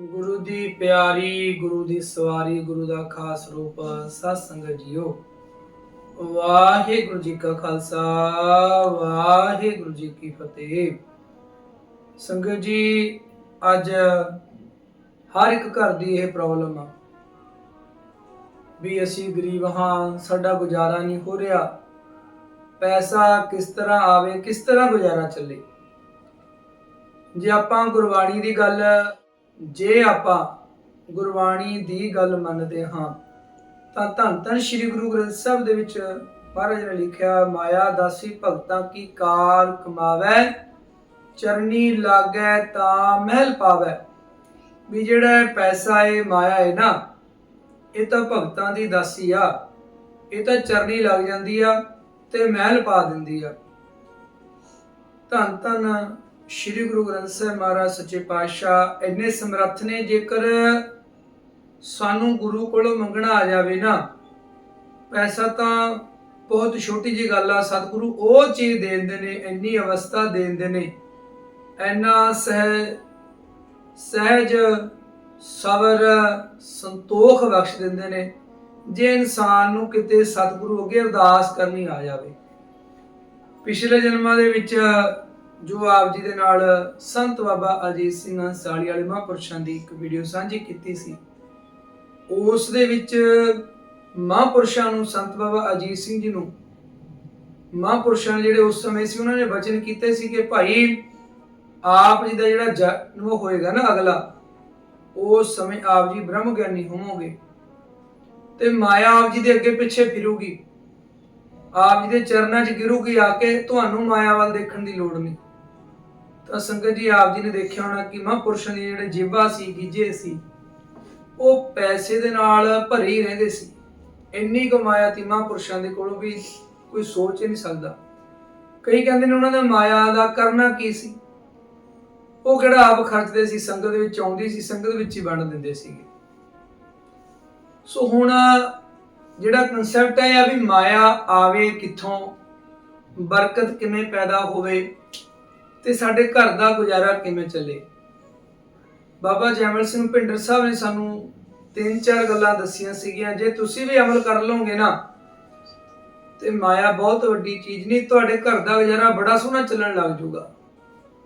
ਗੁਰੂ ਦੀ ਪਿਆਰੀ, ਗੁਰੂ ਦੀ ਸਵਾਰੀ, ਗੁਰੂ ਦਾ ਖਾਸ ਰੂਪ ਸਤ ਸੰਗਤ ਜੀਓ। ਵਾਹਿਗੁਰੂ ਜੀ ਕਾ ਖਾਲਸਾ, ਵਾਹਿਗੁਰੂ ਜੀ ਕੀ ਫਤਿਹ। ਸੰਗਤ ਜੀ, ਅੱਜ ਹਰ ਇੱਕ ਘਰ ਦੀ ਇਹ ਪ੍ਰੋਬਲਮ ਆ ਵੀ ਅਸੀਂ ਗਰੀਬ ਹਾਂ, ਸਾਡਾ ਗੁਜ਼ਾਰਾ ਨਹੀਂ ਹੋ ਰਿਹਾ। ਪੈਸਾ ਕਿਸ ਤਰ੍ਹਾਂ ਆਵੇ, ਕਿਸ ਤਰ੍ਹਾਂ ਗੁਜ਼ਾਰਾ ਚੱਲੇ। ਜੇ ਆਪਾਂ ਗੁਰਬਾਣੀ ਦੀ ਗੱਲ ਜੇ ਆਪਾਂ ਗੁਰਬਾਣੀ ਦੀ ਗੱਲ ਮੰਨਦੇ ਹਾਂ, ਤਾਂ ਧੰਨ ਧੰਨ ਸ੍ਰੀ ਗੁਰੂ ਗ੍ਰੰਥ ਸਾਹਿਬ ਦੇ ਵਿੱਚ ਮਹਾਰਾਜ ਨੇ ਲਿਖਿਆ, ਮਾਇਆ ਦਾਸੀ ਭਗਤਾਂ ਕੀ ਕਾਰ ਕਮਾਵੈ, ਚਰਨੀ ਲਾਗੈ ਤਾਂ ਮਹਿਲ ਪਾਵੈ। ਵੀ ਜਿਹੜਾ ਪੈਸਾ ਏ ਮਾਇਆ ਏ ਨਾ, ਇਹ ਤਾਂ ਭਗਤਾਂ ਦੀ ਦਾਸੀ ਆ। ਇਹ ਤਾਂ ਚਰਨੀ ਲੱਗ ਜਾਂਦੀ ਆ ਤੇ ਮਹਿਲ ਪਾ ਦਿੰਦੀ ਆ। ਧੰਨ ਧੰਨ ਸ੍ਰੀ ਗੁਰੂ ਗ੍ਰੰਥ ਸਾਹਿਬ ਮਹਾਰਾਜ ਸੱਚੇ ਪਾਤਸ਼ਾਹ ਇੰਨੇ ਸਮਰੱਥ ਨੇ, ਜੇਕਰ ਸਾਨੂੰ ਗੁਰੂ ਕੋਲੋਂ ਮੰਗਣਾ ਆ ਜਾਵੇ ਨਾ, ਪੈਸਾ ਤਾਂ ਬਹੁਤ ਛੋਟੀ ਜੀ ਗੱਲ ਆ, ਸਤਿਗੁਰੂ ਉਹ ਚੀਜ਼ ਦੇ ਦਿੰਦੇ ਨੇ, ਇੰਨੀ ਅਵਸਥਾ ਦੇ ਦਿੰਦੇ ਨੇ, ਇੰਨਾ ਸਹਿ, ਸਹਿਜ ਸਬਰ ਸੰਤੋਖ ਬਖਸ਼ ਦਿੰਦੇ ਨੇ, ਜੇ ਇਨਸਾਨ ਨੂੰ ਕਿਤੇ ਸਤਿਗੁਰੂ ਅੱਗੇ ਅਰਦਾਸ ਕਰਨੀ ਆ ਜਾਵੇ। ਪਿਛਲੇ ਜਨਮਾਂ ਦੇ ਵਿੱਚ ਜੋ ਆਪ ਜੀ ਦੇ ਨਾਲ ਸੰਤ ਬਾਬਾ ਅਜੀਤ ਸਿੰਘ ਅੰਸਾਲੀ ਵਾਲੇ ਮਹਾਂਪੁਰਸ਼ਾਂ ਦੀ ਇੱਕ ਵੀਡੀਓ ਸਾਂਝੀ ਕੀਤੀ ਸੀ। ਉਸ ਦੇ ਵਿੱਚ ਮਹਾਂਪੁਰਸ਼ਾਂ ਨੂੰ ਸੰਤ ਬਾਬਾ ਅਜੀਤ ਸਿੰਘ ਜੀ ਨੂੰ ਮਹਾਂਪੁਰਸ਼ਾਂ ਨੇ ਜਿਹੜੇ ਉਸ ਸਮੇਂ ਸੀ, ਉਹਨਾਂ ਨੇ ਵਚਨ ਕੀਤੇ ਸੀ ਕਿ ਭਾਈ ਆਪ ਜੀ ਦਾ ਜਿਹੜਾ ਜਨਮ ਹੋਏਗਾ ਨਾ ਅਗਲਾ, ਉਸ ਸਮੇਂ ਆਪ ਜੀ ਬ੍ਰਹਮ ਗਿਆਨੀ ਹੋਵੋਗੇ ਤੇ ਮਾਇਆ ਆਪ ਜੀ ਦੇ ਅੱਗੇ ਪਿੱਛੇ ਫਿਰੂਗੀ। ਆਪ ਜੀ ਦੇ ਚਰਨਾਂ 'ਚ ਗਿਰੂਗੀ ਆ ਕੇ, ਤੁਹਾਨੂੰ ਮਾਇਆ ਵੱਲ ਦੇਖਣ ਦੀ ਲੋੜ ਨਹੀਂ। ਤਾਂ ਸੰਗਤ ਜੀ ਆਪ ਜੀ ਨੇ ਦੇਖਿਆ ਹੋਣਾ ਕਿ ਮਹਾਂਪੁਰਸ਼ਾਂ ਦੀ ਜਿਹੜੇ ਜੇਬਾ ਸੀ, ਗਿਜੇ ਸੀ, ਉਹ ਪੈਸੇ ਦੇ ਨਾਲ ਭਰੇ ਹੀ ਰਹਿੰਦੇ ਸੀ। ਇੰਨੀ ਕੁ ਮਾਇਆ ਤੀ ਮਹਾਂਪੁਰਸ਼ਾਂ ਦੇ ਕੋਲੋਂ ਵੀ ਕੋਈ ਸੋਚ ਹੀ ਨਹੀਂ ਸਕਦਾ। ਕਈ ਕਹਿੰਦੇ ਨੇ ਉਹਨਾਂ ਦਾ ਮਾਇਆ ਦਾ ਕਰਨਾ ਕੀ ਸੀ? ਉਹ ਕਿਹੜਾ ਆਪ ਖਰਚਦੇ ਸੀ, ਸੰਗਤ ਦੇ ਵਿੱਚ ਆਉਂਦੀ ਸੀ, ਸੰਗਤ ਵਿੱਚ ਹੀ ਵੰਡ ਦਿੰਦੇ ਸੀਗੇ। ਸੋ ਹੁਣ ਜਿਹੜਾ ਕਨਸੈਪਟ ਹੈ ਆ ਵੀ ਮਾਇਆ ਆਵੇ ਕਿੱਥੋਂ, ਬਰਕਤ ਕਿਵੇਂ ਪੈਦਾ ਹੋਵੇ ਤੇ ਸਾਡੇ ਘਰ ਦਾ ਗੁਜ਼ਾਰਾ ਕਿਵੇਂ ਚੱਲੇ? ਬਾਬਾ ਜੈਮਲ ਸਿੰਘ ਭਿੰਡਰ ਸਾਹਿਬ ਨੇ ਸਾਨੂੰ ਤਿੰਨ ਚਾਰ ਗੱਲਾਂ ਦੱਸੀਆਂ ਸੀਗੀਆਂ। ਜੇ ਤੁਸੀਂ ਵੀ ਅਮਲ ਕਰ ਲਓਗੇ ਨਾ, ਤੇ ਮਾਇਆ ਬਹੁਤ ਵੱਡੀ ਚੀਜ਼ ਨਹੀਂ, ਤੁਹਾਡੇ ਘਰ ਦਾ ਗੁਜ਼ਾਰਾ ਬੜਾ ਸੋਹਣਾ ਚੱਲਣ ਲੱਗ ਜਾਊਗਾ।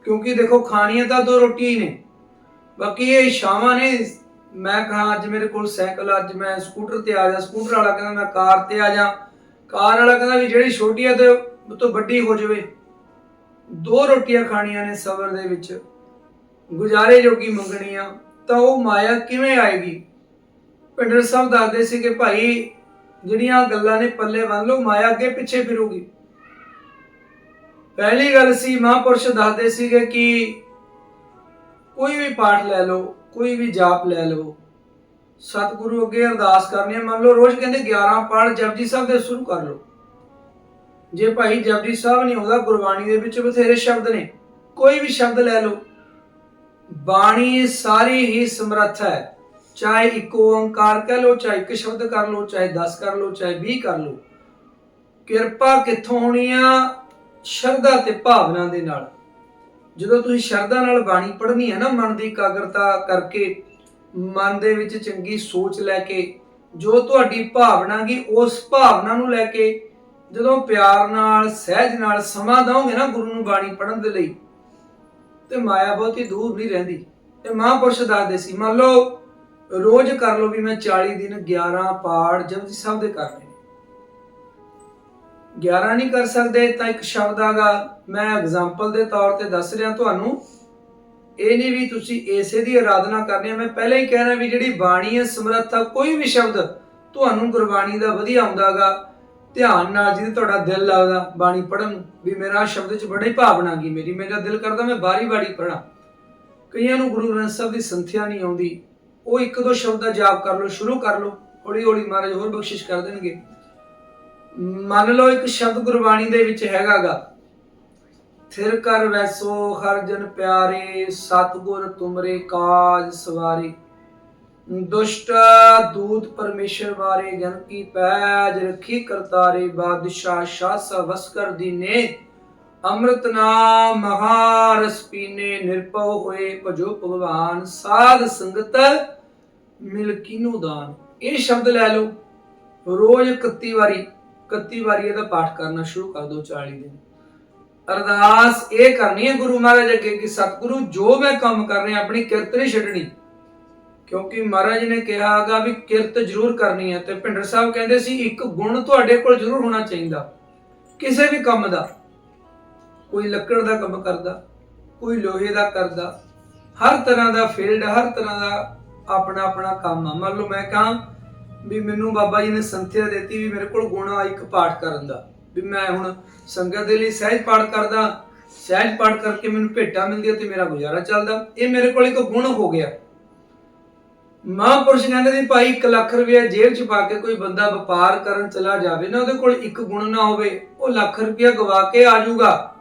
ਕਿਉਂਕਿ ਦੇਖੋ, ਖਾਣੀਆਂ ਤਾਂ ਦੋ ਰੋਟੀ ਹੀ ਨੇ। ਬਾਕੀ ਇਹ ਸ਼ਾਮਾਂ ਨੇ। ਮੈਂ ਕਹਾ, ਅੱਜ ਮੇਰੇ ਕੋਲ ਸਾਈਕਲ ਅੱਜ ਮੈਂ ਸਕੂਟਰ ਤੇ ਆ ਜਾ, ਸਕੂਟਰ ਵਾਲਾ ਕਹਿੰਦਾ ਮੈਂ ਕਾਰ ਤੇ ਆ ਜਾ। ਕਾਰ ਵਾਲਾ ਕਹਿੰਦਾ ਵੀ ਜਿਹੜੀ ਛੋਟੀ ਆ ਤੇ ਉਹ ਤੋਂ ਵੱਡੀ ਹੋ ਜਾਵੇ। ਦੋ ਰੋਟੀਆਂ ਖਾਣੀਆਂ ਨੇ ਸਬਰ ਦੇ ਵਿੱਚ। ਗੁਜ਼ਾਰੇ ਜੋਗੀ ਮੰਗਣੀਆਂ, ਤਾਂ ਉਹ ਮਾਇਆ ਕਿਵੇਂ ਆਏਗੀ? ਪਿੰਡਰ ਸਾਹਿਬ ਦੱਸਦੇ ਸੀ ਕਿ ਭਾਈ, ਜਿਹੜੀਆਂ ਗੱਲਾਂ ਨੇ ਪੱਲੇ ਬੰਨ ਲਓ, ਮਾਇਆ ਅੱਗੇ ਪਿੱਛੇ ਫਿਰੂਗੀ। ਪਹਿਲੀ ਗੱਲ ਸੀ, ਮਹਾਂਪੁਰਸ਼ ਦੱਸਦੇ ਸੀਗੇ ਕਿ ਕੋਈ ਵੀ ਪਾਠ ਲੈ ਲਓ, ਕੋਈ ਵੀ ਜਾਪ ਲੈ ਲਓ। ਸਤਿਗੁਰੂ ਅੱਗੇ ਅਰਦਾਸ ਕਰਨੀ ਹੈ। ਮੰਨ ਲਓ, ਰੋਜ਼ ਕਹਿੰਦੇ 11 ਪਾਠ ਜਪਜੀ ਸਾਹਿਬ ਦੇ ਸ਼ੁਰੂ ਕਰ ਲਓ। ਜੇ ਭਾਈ ਜਪਜੀ ਸਾਹਿਬ ਨਹੀਂ ਆਉਂਦਾ, ਗੁਰਬਾਣੀ ਦੇ ਵਿੱਚ ਬਥੇਰੇ ਸ਼ਬਦ ਨੇ। ਕੋਈ ਵੀ ਸ਼ਬਦ ਲੈ ਲਓ। ਬਾਣੀ ਸਾਰੀ ਹੀ ਸਮਰੱਥ ਹੈ। ਚਾਹੇ ਇੱਕ ਓੰਕਾਰ ਕਹਿ ਲਓ, ਚਾਹੇ ਇੱਕ ਸ਼ਬਦ ਕਰ ਲਓ, ਚਾਹੇ 10 ਕਰ ਲਓ, ਚਾਹੇ 20 ਕਰ ਲਓ। ਕਿਰਪਾ ਕਿੱਥੋਂ ਹੋਣੀ ਆ? ਸ਼ਰਧਾ ਤੇ ਭਾਵਨਾ ਦੇ ਨਾਲ। ਜਦੋਂ ਤੁਸੀਂ ਸ਼ਰਧਾ ਨਾਲ ਬਾਣੀ ਪੜ੍ਹਨੀ ਹੈ ਨਾ, ਮਨ ਦੀ ਇਕਾਗਰਤਾ ਕਰਕੇ, ਮਨ ਦੇ ਵਿੱਚ ਚੰਗੀ ਸੋਚ ਲੈ ਕੇ, ਜੋ ਤੁਹਾਡੀ ਭਾਵਨਾ ਗਈ ਉਸ ਭਾਵਨਾ ਨੂੰ ਲੈ ਕੇ ਜਦੋਂ ਪਿਆਰ ਨਾਲ, ਸਹਿਜ ਨਾਲ ਸਮਾਂ ਦਵੋਗੇ ਨਾ ਗੁਰੂ ਨੂੰ ਬਾਣੀ ਪੜ੍ਹਨ ਦੇ ਲਈ, ਤੇ ਮਾਇਆ ਬਹੁਤੀ ਦੂਰ ਨਹੀਂ ਰਹਿੰਦੀ। ਇਹ ਮਹਾਂਪੁਰਸ਼ ਦੱਸਦੇ ਸੀ, ਮੰਨ ਲਓ, ਰੋਜ਼ ਕਰ ਲਓ ਵੀ ਮੈਂ 40 ਦਿਨ 11 ਪਾਠ ਜਪਜੀ ਸਾਹਿਬ ਦੇ ਕਰਨੇ 11 ਨਹੀਂ ਕਰ ਸਕਦੇ, ਤਾਂ ਇੱਕ ਸ਼ਬਦ ਆਗਾ, ਮੈਂ ਐਗਜ਼ਾਮਪਲ ਦੇ ਤੌਰ ਤੇ ਦੱਸ ਰਿਹਾ ਤੁਹਾਨੂੰ, ਇਹ ਨਹੀਂ ਵੀ ਤੁਸੀਂ ਇਸੇ ਦੀ ਆਰਾਧਨਾ ਕਰਨੀ ਹੈ ਮੈਂ ਪਹਿਲਾਂ ਹੀ ਕਹਿ ਰਿਹਾ ਵੀ ਜਿਹੜੀ ਬਾਣੀ ਹੈ ਸਮਰੱਥਾ, ਕੋਈ ਵੀ ਸ਼ਬਦ ਤੁਹਾਨੂੰ ਗੁਰਬਾਣੀ ਦਾ ਵਧੀਆ ਆਉਂਦਾਗਾ ਧਿਆਨ ਨਾਲ ਜਿਹਦੇ ਤੁਹਾਡਾ ਦਿਲ ਲੱਗਦਾ ਬਾਣੀ ਪੜਨ ਨੂੰ, ਵੀ ਮੇਰਾ ਸ਼ਬਦ ਚ ਬੜੀ ਭਾਵਨਾ ਗਈ ਮੇਰੀ, ਮੇਰਾ ਦਿਲ ਕਰਦਾ ਮੈਂ ਬਾਰੀ ਬਾਰੀ ਪੜਾਂ ਕਈਆਂ ਨੂੰ ਗੁਰੂ ਗ੍ਰੰਥ ਸਾਹਿਬ ਦੀ ਸੰਥਿਆ ਨਹੀਂ ਆਉਂਦੀ, ਉਹ ਇੱਕ ਦੋ ਸ਼ਬਦ ਦਾ ਜਾਪ ਕਰ ਲਓ, ਸ਼ੁਰੂ ਕਰ ਲਓ, ਹੌਲੀ ਹੌਲੀ ਮਹਾਰਾਜ ਹੋਰ ਬਖਸ਼ਿਸ਼ ਕਰ ਦੇਣਗੇ। ਮੰਨ ਲਓ ਇੱਕ ਸ਼ਬਦ ਗੁਰਬਾਣੀ ਦੇ ਵਿੱਚ ਹੈਗਾਗਾ ਥਿਰ ਕਰ ਵੈਸੋ ਹਰ ਜਨ ਪਿਆਰੇ, ਸਤਗੁਰ ਤੁਮਰੇ ਕਾਜ ਸਵਾਰੇ। ਦੁਸ਼ਟ ਦੂਤ ਪਰਮੇਸ਼ਰ ਬਾਰੇ ਜਨ ਕੀ ਪੈਜ ਰਖੀ ਕਰਤਾਰੇ ਬਾਦਸ਼ਾਹ ਸ਼ਾਹ ਵਸਕਰ ਦੀਨੇ ਅੰਮ੍ਰਿਤ ਨਾਮ ਮਹਾਰਸ ਪੀਨੇ ਨਿਰਭਉ ਹੋਏ ਭਜੋ ਭਗਵਾਨ ਸਾਧ ਸੰਗਤ ਮਿਲ ਕੀਨੋ ਦਾਨ। ਇਹ ਸ਼ਬਦ ਲੈ ਲਓ। ਰੋਜ਼ 31 ਵਾਰੀ 31 ਵਾਰੀ ਇਹਦਾ ਪਾਠ ਕਰਨਾ ਸ਼ੁਰੂ ਕਰ ਦਿਓ 40 ਦਿਨ। ਅਰਦਾਸ ਇਹ ਕਰਨੀ ਹੈ ਗੁਰੂ ਮਹਾਰਾਜ ਅੱਗੇ ਕਿ ਸਤਿਗੁਰੂ ਜੋ ਮੈਂ ਕੰਮ ਕਰ ਰਿਹਾ, ਆਪਣੀ ਕਿਰਤ ਨਹੀਂ ਛੱਡਣੀ ਕਿਉਂਕਿ ਮਹਾਰਾਜ ਨੇ ਕਿਹਾ ਹੈਗਾ ਵੀ ਕਿਰਤ ਜ਼ਰੂਰ ਕਰਨੀ ਹੈ ਤੇ ਭਿੰਡਰ ਸਾਹਿਬ ਕਹਿੰਦੇ ਸੀ, ਇੱਕ ਗੁਣ ਤੁਹਾਡੇ ਕੋਲ ਜ਼ਰੂਰ ਹੋਣਾ ਚਾਹੀਦਾ। ਕਿਸੇ ਵੀ ਕੰਮ ਦਾ। ਕੋਈ ਲੱਕੜ ਦਾ ਕੰਮ ਕਰਦਾ, ਕੋਈ ਲੋਹੇ ਦਾ ਕਰਦਾ, ਹਰ ਤਰ੍ਹਾਂ ਦਾ ਫੀਲਡ, ਹਰ ਤਰ੍ਹਾਂ ਦਾ ਆਪਣਾ ਆਪਣਾ ਕੰਮ ਆ। ਮੰਨ ਲਓ ਮੈਂ ਕਹਾਂ ਵੀ ਮੈਨੂੰ ਬਾਬਾ ਜੀ ਨੇ ਸੰਥਿਆ ਦਿੱਤੀ ਵੀ ਮੇਰੇ ਕੋਲ ਗੁਣ ਆ ਇੱਕ ਪਾਠ ਕਰਨ ਦਾ। ਵੀ ਮੈਂ ਹੁਣ ਸੰਗਤ ਦੇ ਲਈ ਸਹਿਜ ਪਾਠ ਕਰਦਾ, ਸਹਿਜ ਪਾਠ ਕਰਕੇ ਮੈਨੂੰ ਭੇਟਾ ਮਿਲਦੀ ਤੇ ਮੇਰਾ ਗੁਜ਼ਾਰਾ ਚੱਲਦਾ। ਇਹ ਮੇਰੇ ਕੋਲ ਇੱਕ ਗੁਣ ਹੋ ਗਿਆ। ਮਹਾਂਪੁਰਸ਼ ਕਹਿੰਦੇ ਨੇ ਭਾਈ 1 ਲੱਖ ਰੁਪਇਆ ਜੇਬ 'ਚ ਪਾ ਕੇ ਕੋਈ ਬੰਦਾ ਵਪਾਰ ਕਰਨ ਚਲਾ ਜਾਵੇ ਨਾ, ਉਹਦੇ ਕੋਲ ਇੱਕ ਗੁਣ ਨਾ ਹੋਵੇ, ਉਹ ਲੱਖ ਰੁਪਇਆ ਗਵਾ ਕੇ ਆ ਜਾਊਗਾ।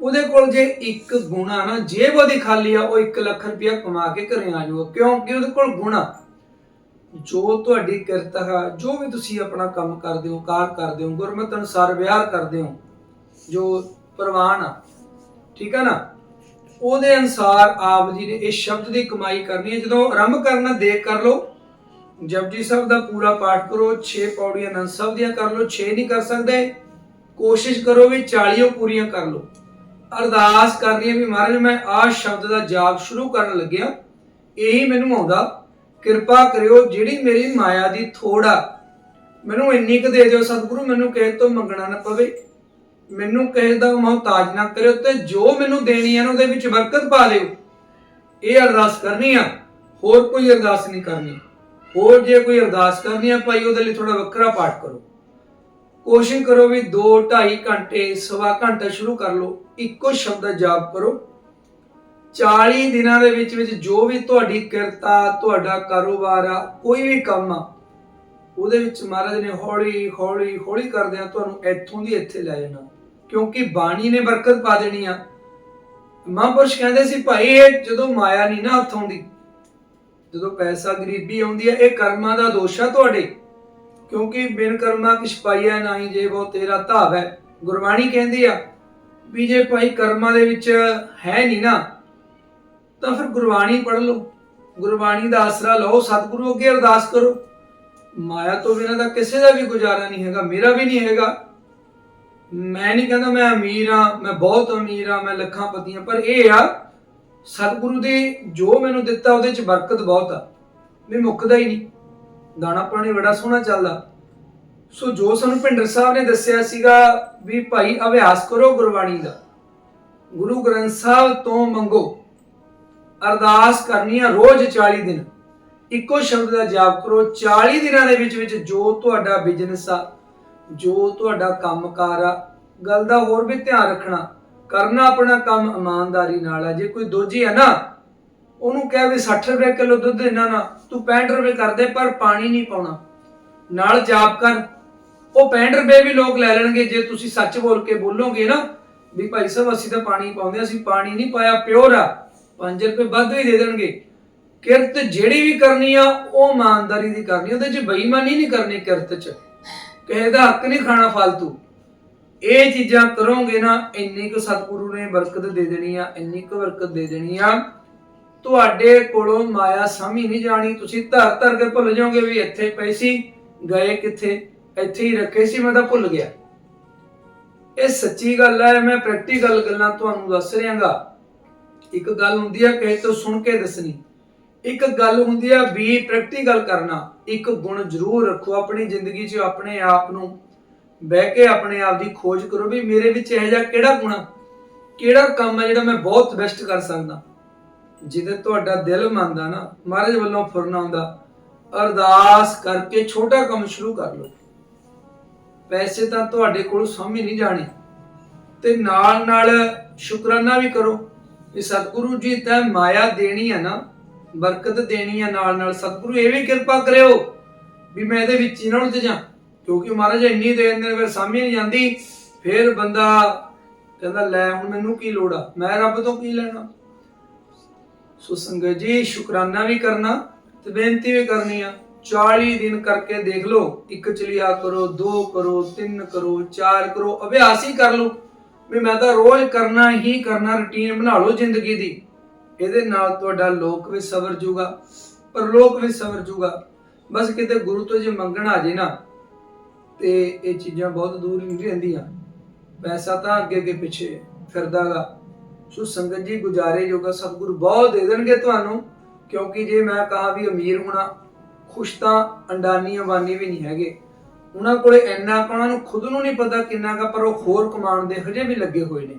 ਉਹਦੇ ਕੋਲ ਜੇ ਇੱਕ ਗੁਣ ਆ ਨਾ, ਜੇਬ ਉਹਦੀ ਖਾਲੀ ਆ, ਉਹ 1 ਲੱਖ ਰੁਪਇਆ ਕਮਾ ਕੇ ਘਰੇ ਆ ਜਾਊਗਾ। ਕਿਉਂਕਿ ਉਹਦੇ ਕੋਲ ਗੁਣ ਆ। ਜੋ ਤੁਹਾਡੀ ਕਿਰਤ ਹੈ ਜੋ ਵੀ ਤੁਸੀਂ ਆਪਣਾ ਕੰਮ ਕਰਦੇ ਹੋ, ਕਾਰ ਕਰਦੇ ਹੋ, ਗੁਰਮਤਿ ਅਨੁਸਾਰ ਵਿਹਾਰ ਕਰਦੇ ਹੋ, ਜੋ ਪ੍ਰਵਾਨ ਆ, ਠੀਕ ਹੈ ਨਾ? ਉਹਦੇ ਅਨਸਾਰ ਆਪ ਜੀ ਨੇ ਇਸ ਸ਼ਬਦ ਦੀ ਕਮਾਈ ਕਰਨੀ ਹੈ। ਜਦੋਂ ਆਰੰਭ ਕਰਨਾ, ਦੇਖ ਕਰ ਲਓ। ਜਪਜੀ ਸਾਹਿਬ ਦਾ ਪੂਰਾ ਪਾਠ ਕਰੋ। 6 ਪੌੜੀਆਂ ਅਨੰਦ ਸਾਹਿਬ ਦੀਆਂ ਕਰ ਲਓ। 6 ਨਹੀਂ ਕਰ ਸਕਦੇ। ਕੋਸ਼ਿਸ਼ ਕਰੋ ਵੀ 40 ਪੂਰੀਆਂ ਕਰ ਲਓ। ਅਰਦਾਸ ਕਰਨੀ ਹੈ ਵੀ ਮਹਾਰਾਜ, ਮੈਂ ਆਹ ਸ਼ਬਦ ਦਾ ਜਾਪ ਸ਼ੁਰੂ ਕਰਨ ਲੱਗਿਆ। ਇਹੀ ਮੈਨੂੰ ਆਉਂਦਾ। ਕਿਰਪਾ ਕਰਿਓ, ਜਿਹੜੀ ਮੇਰੀ ਮਾਇਆ ਦੀ ਥੋੜਾ ਮੈਨੂੰ ਇੰਨੀ ਕੁ ਦੇ ਦਿਓ। ਸਤਿਗੁਰੂ ਮੈਨੂੰ ਕਿਸੇ ਤੋਂ ਮੰਗਣਾ ਨਾ ਪਵੇ। ਮੈਨੂੰ ਕਿਸੇ ਦਾ ਮੁਹਤਾਜ ਨਾ ਕਰਿਓ ਤੇ ਜੋ ਮੈਨੂੰ ਦੇਣੀ ਹੈ ਉਹਦੇ ਵਿੱਚ ਬਰਕਤ ਪਾ ਲਿਓ। ਇਹ ਅਰਦਾਸ ਕਰਨੀ ਆ। ਹੋਰ ਕੋਈ ਅਰਦਾਸ ਨਹੀਂ ਕਰਨੀ। ਹੋਰ ਜੇ ਕੋਈ ਅਰਦਾਸ ਕਰਨੀ ਆ, ਭਾਈ ਉਹਦੇ ਲਈ ਥੋੜਾ ਵੱਖਰਾ ਪਾਠ ਕਰੋ। ਕੋਸ਼ਿਸ਼ ਕਰੋ ਵੀ 2 2.5 ਘੰਟੇ, ਸਵਾ ਘੰਟਾ ਸ਼ੁਰੂ ਕਰ ਲਓ। ਇੱਕੋ ਸ਼ਬਦ ਦਾ ਜਾਪ ਕਰੋ। 40 ਦਿਨਾਂ ਦੇ ਵਿੱਚ ਵਿੱਚ ਜੋ ਵੀ ਤੁਹਾਡੀ ਕਿਰਤਾ, ਤੁਹਾਡਾ ਕਾਰੋਬਾਰ ਆ, ਕੋਈ ਵੀ ਕੰਮ ਆ, ਉਹਦੇ ਵਿੱਚ ਮਹਾਰਾਜ ਨੇ ਹੌਲੀ ਹੌਲੀ ਹੌਲੀ ਕਰਦਿਆਂ ਤੁਹਾਨੂੰ ਇੱਥੋਂ ਦੀ ਇੱਥੇ ਲੈ ਜਾਣਾ। ਕਿਉਂਕਿ ਬਾਣੀ ਨੇ ਬਰਕਤ ਪਾ ਦੇਣੀ ਆ। ਮਹਾਂਪੁਰਸ਼ ਕਹਿੰਦੇ ਸੀ, ਭਾਈ, ਇਹ ਜਦੋਂ ਮਾਇਆ ਨਹੀਂ ਨਾ ਹੱਥ ਆਉਂਦੀ, ਜਦੋਂ ਪੈਸਾ ਗਰੀਬੀ ਆਉਂਦੀ ਹੈ ਇਹ ਕਰਮਾਂ ਦਾ ਦੋਸ਼ ਆ ਤੁਹਾਡੇ। ਕਿਉਂਕਿ ਬਿਨ ਕਰਮਾ ਕਿਛ ਪਾਈਆ ਨਹੀਂ, ਜੇ ਉਹ ਤੇਰਾ ਧਾਵ ਹੈ। ਗੁਰਬਾਣੀ ਕਹਿੰਦੀ ਆ ਵੀ ਜੇ ਭਾਈ ਕਰਮਾਂ ਦੇ ਵਿੱਚ ਹੈ ਨਹੀਂ ਨਾ, ਤਾਂ ਫਿਰ ਗੁਰਬਾਣੀ ਪੜ੍ਹ ਲਓ। ਗੁਰਬਾਣੀ ਦਾ ਆਸਰਾ ਲਓ, ਸਤਿਗੁਰੂ ਅੱਗੇ ਅਰਦਾਸ ਕਰੋ। ਮਾਇਆ ਤੋਂ ਬਿਨਾਂ ਤਾਂ ਕਿਸੇ ਦਾ ਵੀ ਗੁਜ਼ਾਰਾ ਨਹੀਂ ਹੈਗਾ, ਮੇਰਾ ਵੀ ਨਹੀਂ ਹੈਗਾ। ਮੈਂ ਨਹੀਂ ਕਹਿੰਦਾ ਮੈਂ ਅਮੀਰ ਆ ਮੈਂ ਬਹੁਤ ਅਮੀਰ ਆ ਮੈਂ ਲੱਖਾਂ ਪਤੀ ਆ ਪਰ ਇਹ ਆ, ਸਤਿਗੁਰੂ ਦੇ ਜੋ ਮੈਨੂੰ ਦਿੱਤਾ ਉਹਦੇ ਚ ਬਰਕਤ ਬਹੁਤ ਆ। ਵੀ ਮੁੱਕਦਾ ਹੀ ਨਹੀਂ। ਦਾਣਾ ਪਾਣੀ ਬੜਾ ਸੋਹਣਾ ਚੱਲਦਾ। ਸੋ ਜੋ ਸਾਨੂੰ ਭਿੰਡਰ ਸਾਹਿਬ ਨੇ ਦੱਸਿਆ ਸੀਗਾ ਵੀ ਭਾਈ ਅਭਿਆਸ ਕਰੋ ਗੁਰਬਾਣੀ ਦਾ। ਗੁਰੂ ਗ੍ਰੰਥ ਸਾਹਿਬ ਤੋਂ ਮੰਗੋ। ਅਰਦਾਸ ਕਰਨੀ ਆ ਰੋਜ਼ 40 ਦਿਨ। ਇੱਕੋ ਸ਼ਬਦ ਦਾ ਜਾਪ ਕਰੋ 40 ਦਿਨਾਂ ਦੇ ਵਿੱਚ ਵਿੱਚ ਜੋ ਤੁਹਾਡਾ ਬਿਜ਼ਨਸ ਆ ਜੋ ਤੁਹਾਡਾ ਕੰਮਕਾਰ ਆ, ਗੱਲ ਦਾ ਹੋਰ ਵੀ ਧਿਆਨ ਰੱਖਣਾ। ਕਰਨਾ ਆਪਣਾ ਕੰਮ ਇਮਾਨਦਾਰੀ ਨਾਲ ਆ। ਜੇ ਕੋਈ ਦੋਜੀ ਆ ਨਾ, ਉਹਨੂੰ ਕਹਿ ਵੀ 60 ਰੁਪਏ ਕਿਲੋ ਦੁੱਧ ਦੇਣਾ ਨਾ, ਤੂੰ 65 ਰੁਪਏ ਕਰ ਦੇ ਪਰ ਪਾਣੀ ਨਹੀਂ ਪਾਉਣਾ। ਨਾਲ ਜਾਪ ਕਰ। ਉਹ 65 ਰੁਪਏ ਵੀ ਲੋਕ ਲੈ ਲੈਣਗੇ, ਜੇ ਤੁਸੀਂ ਸੱਚ ਬੋਲ ਕੇ ਬੋਲੋਗੇ ਨਾ, ਵੀ ਭਾਈ ਸਾਹਿਬ, ਅਸੀਂ ਤਾਂ ਪਾਣੀ ਪਾਉਂਦੇ ਅਸੀਂ ਪਾਣੀ ਨਹੀਂ ਪਾਇਆ, ਪਿਓਰ ਆ। 5 ਰੁਪਏ ਵੱਧ ਵੀ ਦੇ ਦੇਣਗੇ। ਕਿਰਤ ਜਿਹੜੀ ਵੀ ਕਰਨੀ ਆ, ਉਹ ਇਮਾਨਦਾਰੀ ਦੀ ਕਰਨੀ ਉਹਦੇ 'ਚ ਬੇਈਮਾਨੀ ਨਹੀਂ ਕਰਨੀ ਕਿਰਤ 'ਚ। ਕਿਸੇ ਦਾ ਹੱਕ ਨਹੀਂ ਖਾਣਾ ਫालतू ਇਹ ਚੀਜ਼ਾਂ ਕਰੋਗੇ ਨਾ, ਇੰਨੀ ਕੁ ਸਤਿਗੁਰੂ ਨੇ ਬਰਕਤ ਦੇ ਦੇਣੀ ਆ, ਇੰਨੀ ਕੁ ਬਰਕਤ ਦੇ ਦੇਣੀ ਆ। ਤੁਹਾਡੇ ਕੋਲੋਂ ਮਾਇਆ ਸਮਝ ਨਹੀਂ ਜਾਣੀ, ਤੁਸੀਂ ਧਰ ਧਰ ਕੇ ਭੁੱਲ ਜਾਓਗੇ ਵੀ ਇੱਥੇ ਪਈ ਸੀ, ਗਏ ਕਿੱਥੇ, ਇੱਥੇ ਹੀ ਰੱਖੇ ਸੀ, ਮੈਂ ਤਾਂ ਭੁੱਲ ਗਿਆ। ਇਹ ਸੱਚੀ ਗੱਲ ਹੈ ਮੈਂ ਪ੍ਰੈਕਟੀਕਲ ਗੱਲਾਂ ਤੁਹਾਨੂੰ ਦੱਸ ਰਿਹਾਗਾ। ਇੱਕ ਗੱਲ ਹੁੰਦੀ ਹੈ ਕਿਸੇ ਤੋਂ ਸੁਣ ਕੇ ਦੱਸਣੀ। ਇੱਕ ਗੱਲ ਹੁੰਦੀ ਹੈ ਵੀ ਪ੍ਰੈਕਟੀਕਲ ਕਰਨਾ। ਇੱਕ ਗੁਣ ਜ਼ਰੂਰ ਰੱਖੋ ਆਪਣੀ ਜ਼ਿੰਦਗੀ 'ਚ, ਆਪਣੇ ਆਪ ਨੂੰ। ਬਹਿ ਕੇ ਆਪਣੇ ਆਪ ਦੀ ਖੋਜ ਕਰੋ ਵੀ ਮੇਰੇ ਵਿੱਚ ਇਹ ਜਿਹਾ ਕਿਹੜਾ ਗੁਣ ਕਿਹੜਾ ਕੰਮ ਹੈ ਜਿਹੜਾ ਮੈਂ ਬਹੁਤ ਬੈਸਟ ਕਰ ਸਕਦਾ? ਜਿਹਦੇ ਤੁਹਾਡਾ ਦਿਲ ਮੰਨਦਾ ਨਾ, ਮਹਾਰਾਜ ਵੱਲੋਂ ਫੁਰਨਾ ਆਉਂਦਾ, ਅਰਦਾਸ ਕਰਕੇ ਛੋਟਾ ਕੰਮ ਸ਼ੁਰੂ ਕਰ ਲਓ। ਪੈਸੇ ਤਾਂ ਤੁਹਾਡੇ ਕੋਲ ਸਮਝ ਨਹੀਂ ਜਾਣੇ। ਤੇ ਨਾਲ ਨਾਲ ਸ਼ੁਕਰਾਨਾ ਵੀ ਕਰੋ ਵੀ ਸਤਿਗੁਰੂ ਜੀ, ਤਾਂ ਮਾਇਆ ਦੇਣੀ ਹੈ ਨਾ। ਬਰਕਤ ਦੇਣੀ ਆ ਨਾਲ ਨਾਲ। ਸਤਿਗੁਰੂ ਇਹ ਵੀ ਕਿਰਪਾ ਕਰਿਓ ਵੀ ਮੈਂ ਇਹਦੇ ਵਿੱਚ ਹੀ ਨਾ ਜਾ ਕਿਉਂਕਿ ਮਹਾਰਾਜ ਇੰਨੀ ਦੇ ਫਿਰ ਸਮਝ ਨਹੀਂ ਜਾਂਦੀ, ਫਿਰ ਬੰਦਾ ਕਹਿੰਦਾ, ਲੈ, ਹੁਣ ਮੈਨੂੰ ਕੀ ਲੋੜ ਆ? ਮੈਂ ਰੱਬ ਤੋਂ ਕੀ ਲੈਣਾ? ਸੋ ਸੰਗਤ ਜੀ, ਸ਼ੁਕਰਾਨਾ ਵੀ ਕਰਨਾ ਤੇ ਬੇਨਤੀ ਵੀ ਕਰਨੀ ਆ। 40 ਦਿਨ ਕਰਕੇ ਦੇਖ ਲਓ, ਇੱਕ ਚਲਿਆ ਕਰੋ, ਦੋ ਕਰੋ, ਤਿੰਨ ਕਰੋ, ਚਾਰ ਕਰੋ, ਅਭਿਆਸ ਹੀ ਕਰ ਲਓ। ਵੀ ਮੈਂ ਤਾਂ ਰੋਜ਼ ਕਰਨਾ ਹੀ ਕਰਨਾ, ਰੁਟੀਨ ਬਣਾ ਲਓ ਜ਼ਿੰਦਗੀ ਦੀ। ਇਹਦੇ ਨਾਲ ਤੁਹਾਡਾ ਲੋਕ ਵੀ ਸਵਰ ਜੂਗਾ ਪਰ ਲੋਕ ਵੀ ਸਵਰ ਜੂਗਾ। ਬਸ ਕਿਤੇ ਗੁਰੂ ਤੋਂ ਜੇ ਮੰਗਣ ਆ ਜੇ ਨਾ, ਤੇ ਇਹ ਚੀਜ਼ਾਂ ਬਹੁਤ ਦੂਰ ਨਹੀਂ ਰਹਿੰਦੀਆਂ। ਪੈਸਾ ਤਾਂ ਅੱਗੇ ਅੱਗੇ ਪਿੱਛੇ ਫਿਰਦਾਗਾ। ਸੋ ਸੰਗਤ ਜੀ, ਗੁਜ਼ਾਰੇ ਜੋਗਾ ਸਤਿਗੁਰੂ ਬਹੁਤ ਦੇ ਦੇਣਗੇ ਤੁਹਾਨੂੰ, ਕਿਉਂਕਿ ਜੇ ਮੈਂ ਕਹਾ ਵੀ ਅਮੀਰ ਹੋਣਾ, ਖੁਸ਼ ਤਾਂ ਅੰਡਾਨੀ ਅੰਬਾਨੀ ਵੀ ਨਹੀਂ ਹੈਗੇ। ਉਹਨਾਂ ਕੋਲੇ ਇੰਨਾ ਕੁ ਉਹਨਾਂ ਨੂੰ ਖੁਦ ਨੂੰ ਨਹੀਂ ਪਤਾ ਕਿੰਨਾ ਕਾ, ਪਰ ਉਹ ਹੋਰ ਕਮਾਉਣ ਦੇ ਹਜੇ ਵੀ ਲੱਗੇ ਹੋਏ ਨੇ।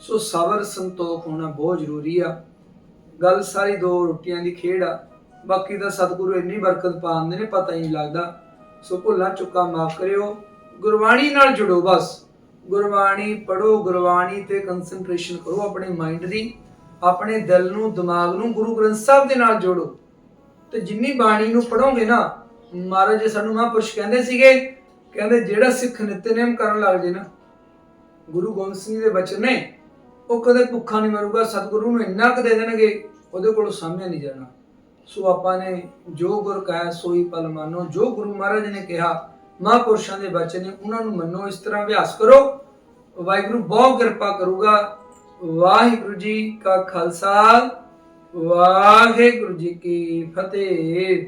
ਸੋ ਸਬਰ ਸੰਤੋਖ ਹੋਣਾ ਬਹੁਤ ਜ਼ਰੂਰੀ ਆ। ਗੱਲ ਸਾਰੀ ਦੋ ਰੋਟੀਆਂ ਦੀ ਖੇਡ ਆ। ਬਾਕੀ ਤਾਂ ਸਤਿਗੁਰੂ ਇੰਨੀ ਬਰਕਤ ਪਾਉਂਦੇ ਨੇ, ਪਤਾ ਹੀ ਨਹੀਂ ਲੱਗਦਾ। ਸੋ ਭੁੱਲਾਂ ਚੁੱਕਾ ਮਾਫ ਕਰਿਓ। ਗੁਰਬਾਣੀ ਨਾਲ ਜੁੜੋ ਬਸ। ਗੁਰਬਾਣੀ ਪੜੋ ਗੁਰਬਾਣੀ ਤੇ ਕਨਸੈਂਟਰੇਸ਼ਨ ਕਰੋ ਆਪਣੇ ਮਾਈਂਡ ਦੀ। ਆਪਣੇ ਦਿਲ ਨੂੰ, ਦਿਮਾਗ ਨੂੰ ਗੁਰੂ ਗ੍ਰੰਥ ਸਾਹਿਬ ਦੇ ਨਾਲ ਜੋੜੋ। ਤੇ ਜਿੰਨੀ ਬਾਣੀ ਨੂੰ ਪੜੋਗੇ ਨਾ, ਮਹਾਰਾਜ ਜੀ ਸਾਨੂੰ ਮਹਾਂਪੁਰਸ਼ ਕਹਿੰਦੇ ਸੀਗੇ, ਕਹਿੰਦੇ ਜਿਹੜਾ ਸਿੱਖ ਨਿਤਨੇਮ ਕਰਨ ਲੱਗ ਜੇ ਨਾ, ਗੁਰੂ ਗੋਬਿੰਦ ਸਿੰਘ ਜੀ ਦੇ ਬਚਨ ਨੇ, ਉਹ ਕਦੇ ਭੁੱਖਾ ਨਹੀਂ ਮਰੂਗਾ, ਸਤਿਗੁਰੂ ਨੂੰ ਇੰਨਾ ਕੁ ਦੇ ਦੇਣਗੇ। ਉਹਦੇ ਕੋਲ ਸਾਹਮਣੇ ਨਹੀਂ ਜਾਣਾ। ਸੋ ਆਪਾਂ ਨੇ ਜੋ ਗੁਰ ਕਹੈ, ਸੋਈ ਪਲ ਮੰਨੋ। ਜੋ ਗੁਰੂ ਮਹਾਰਾਜ ਨੇ ਕਿਹਾ, ਮਹਾਂਪੁਰਸ਼ਾਂ ਦੇ ਬਚਨ ਨੇ, ਉਹਨਾਂ ਨੂੰ ਮੰਨੋ, ਇਸ ਤਰ੍ਹਾਂ ਅਭਿਆਸ ਕਰੋ। ਵਾਹਿਗੁਰੂ ਬਹੁਤ ਕਿਰਪਾ ਕਰੂਗਾ। ਵਾਹਿਗੁਰੂ ਜੀ ਕਾ ਖਾਲਸਾ, ਵਾਹਿਗੁਰੂ ਜੀ ਕੀ ਫਤਿਹ।